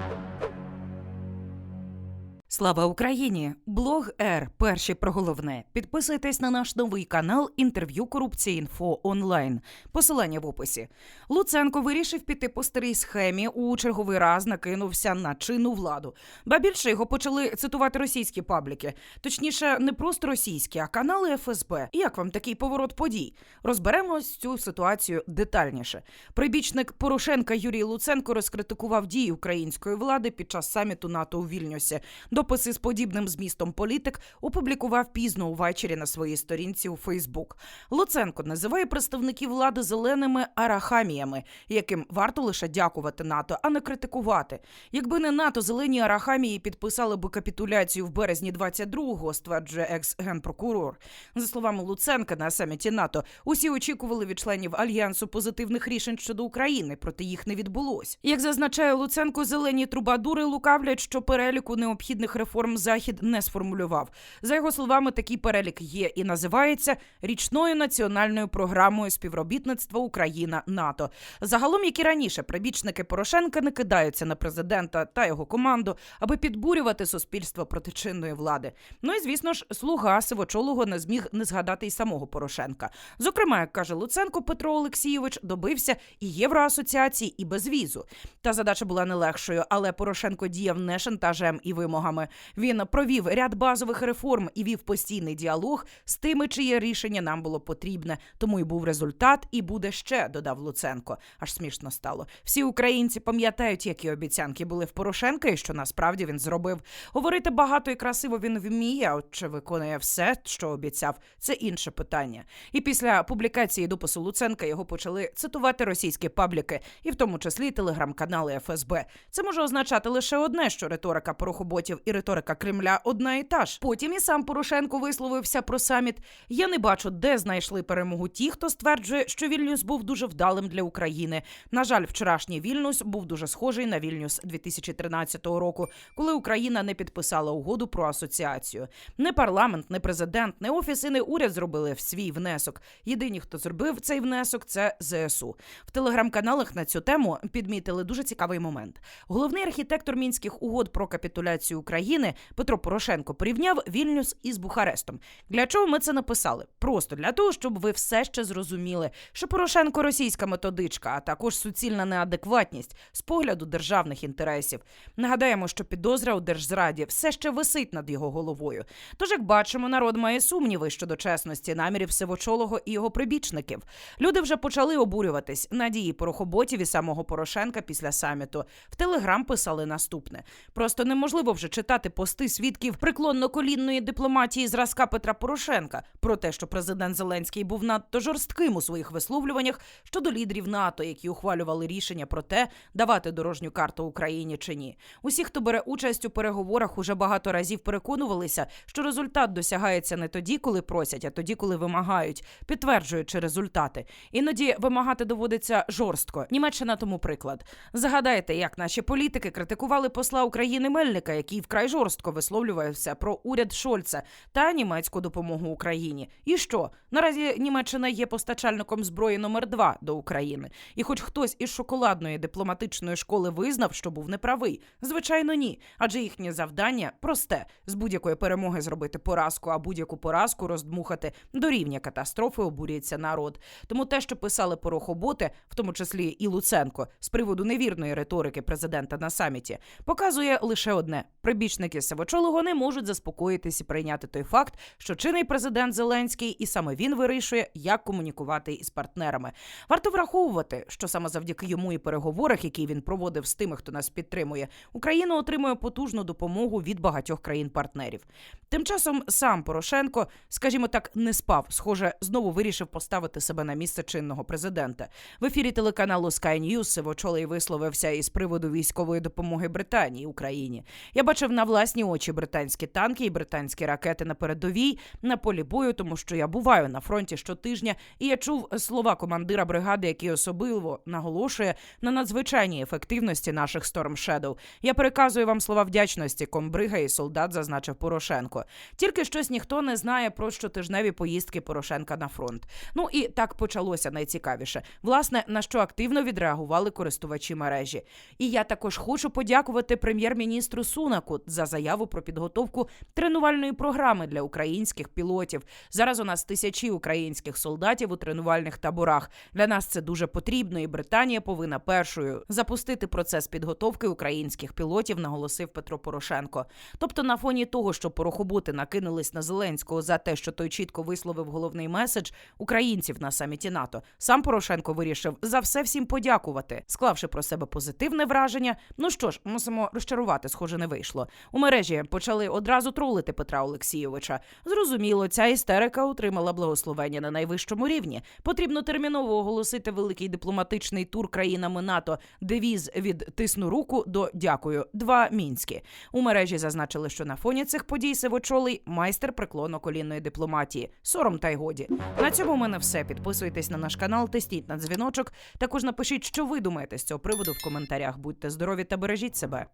you Слава Україні! Блог Р. Перші про головне. Підписуйтесь на наш новий канал інтерв'ю корупції інфо онлайн. Посилання в описі. Луценко вирішив піти по старій схемі. У черговий раз накинувся на чинну владу. Ба більше його почали цитувати російські пабліки. Точніше, не просто російські, а канали ФСБ. Як вам такий поворот подій? Розберемо цю ситуацію детальніше. Прибічник Порошенка Юрій Луценко розкритикував дії української влади під час саміту НАТО у Вільнюсі. Дописи з подібним змістом політик опублікував пізно увечері на своїй сторінці у Фейсбук. Луценко називає представників влади зеленими арахаміями, яким варто лише дякувати НАТО, а не критикувати. Якби не НАТО, зелені арахамії підписали би капітуляцію в березні 22-го, стверджує екс-генпрокурор. За словами Луценка на саміті НАТО, усі очікували від членів альянсу позитивних рішень щодо України, проте їх не відбулось. Як зазначає Луценко, зелені трубадури лукавлять, що переліку необхідних реформ захід не сформулював. За його словами, такий перелік є і називається річною національною програмою співробітництва Україна НАТО. Загалом, як і раніше, прибічники Порошенка не кидаються на президента та його команду, аби підбурювати суспільство проти чинної влади. Ну і звісно ж, слуга сивочолого не зміг не згадати й самого Порошенка. Зокрема, як каже Луценко Петро Олексійович, добився і євроасоціації, і безвізу. Та задача була не легшою, але Порошенко діяв не шантажем і вимогами. Він провів ряд базових реформ і вів постійний діалог з тими, чиє рішення нам було потрібне. Тому і був результат, і буде ще, додав Луценко. Аж смішно стало. Всі українці пам'ятають, які обіцянки були в Порошенка, і що насправді він зробив. Говорити багато і красиво він вміє, а чи виконує все, що обіцяв, це інше питання. І після публікації допису Луценка його почали цитувати російські пабліки, і в тому числі телеграм-канали ФСБ. Це може означати лише одне, що риторика порохоботів і риторика Кремля одна і та ж. Потім і сам Порошенко висловився про саміт. Я не бачу, де знайшли перемогу ті, хто стверджує, що Вільнюс був дуже вдалим для України. На жаль, вчорашній Вільнюс був дуже схожий на Вільнюс 2013 року, коли Україна не підписала угоду про асоціацію. Не парламент, не президент, не офіс і не уряд зробили свій внесок. Єдині, хто зробив цей внесок, це ЗСУ. В телеграм-каналах на цю тему підмітили дуже цікавий момент. Головний архітектор мінських угод про капітуляцію України Петро Порошенко порівняв Вільнюс із Бухарестом. Для чого ми це написали? Просто для того, щоб ви все ще зрозуміли, що Порошенко російська методичка, а також суцільна неадекватність з погляду державних інтересів. Нагадаємо, що підозра у держзраді все ще висить над його головою. Тож, як бачимо, народ має сумніви щодо чесності намірів Сивочолого і його прибічників. Люди вже почали обурюватись на дії порохоботів і самого Порошенка після саміту. В телеграм писали наступне: просто неможливо вже читати пости свідків преклонно-колінної дипломатії зразка Петра Порошенка про те, що президент Зеленський був надто жорстким у своїх висловлюваннях щодо лідерів НАТО, які ухвалювали рішення про те, давати дорожню карту Україні чи ні. Усі, хто бере участь у переговорах, уже багато разів переконувалися, що результат досягається не тоді, коли просять, а тоді, коли вимагають, підтверджуючи результати. Іноді вимагати доводиться жорстко. Німеччина тому приклад. Згадайте, як наші політики критикували посла України Мельника, який вкрай жорстко висловлювався про уряд Шольца та німецьку допомогу Україні. І що наразі Німеччина є постачальником зброї номер 2 до України, і хоч хтось із шоколадної дипломатичної школи визнав, що був неправий, звичайно, ні. Адже їхнє завдання просте з будь-якої перемоги зробити поразку, а будь-яку поразку роздмухати до рівня катастрофи обурюється народ. Тому те, що писали порохоботи, в тому числі і Луценко, з приводу невірної риторики президента на саміті, показує лише одне: прибічники Савочолого не можуть заспокоїтись і прийняти той факт, що чинний президент Зеленський і саме він вирішує, як комунікувати із партнерами. Варто враховувати, що саме завдяки йому і переговорах, які він проводив з тими, хто нас підтримує, Україна отримує потужну допомогу від багатьох країн-партнерів. Тим часом сам Порошенко, скажімо так, не спав. Схоже, знову вирішив поставити себе на місце чинного президента. В ефірі телеканалу Sky News Сивочолий висловився із приводу військової допомоги Британії Україні. Я бачив бачив на власні очі британські танки і британські ракети на передовій на полі бою, тому що я буваю на фронті щотижня, і я чув слова командира бригади, який особливо наголошує на надзвичайній ефективності наших Storm Shadow. Я переказую вам слова вдячності. Комбрига і солдат зазначив Порошенко. Тільки щось ніхто не знає про щотижневі поїздки Порошенка на фронт. Ну і так почалося найцікавіше. Власне, на що активно відреагували користувачі мережі. І я також хочу подякувати прем'єр-міністру Сунаку за заяву про підготовку тренувальної програми для українських пілотів. Зараз у нас тисячі українських солдатів у тренувальних таборах. Для нас це дуже потрібно, і Британія повинна першою запустити процес підготовки українських пілотів, наголосив Петро Порошенко. Тобто, на фоні того, що порохоботи накинулись на Зеленського за те, що той чітко висловив головний меседж українців на саміті НАТО, сам Порошенко вирішив за все всім подякувати, склавши про себе позитивне враження. Ну що ж, мусимо розчарувати, схоже, не вийшло. У мережі почали одразу тролити Петра Олексійовича. Зрозуміло, ця істерика отримала благословення на найвищому рівні. Потрібно терміново оголосити великий дипломатичний тур країнами НАТО. Девіз від тисну руку до дякую. Два мінські у мережі зазначили, що на фоні цих подій сивочолий майстер преклонно-колінної дипломатії. Сором та й годі. На цьому в мене все. Підписуйтесь на наш канал, тисніть на дзвіночок. Також напишіть, що ви думаєте з цього приводу в коментарях. Будьте здорові та бережіть себе.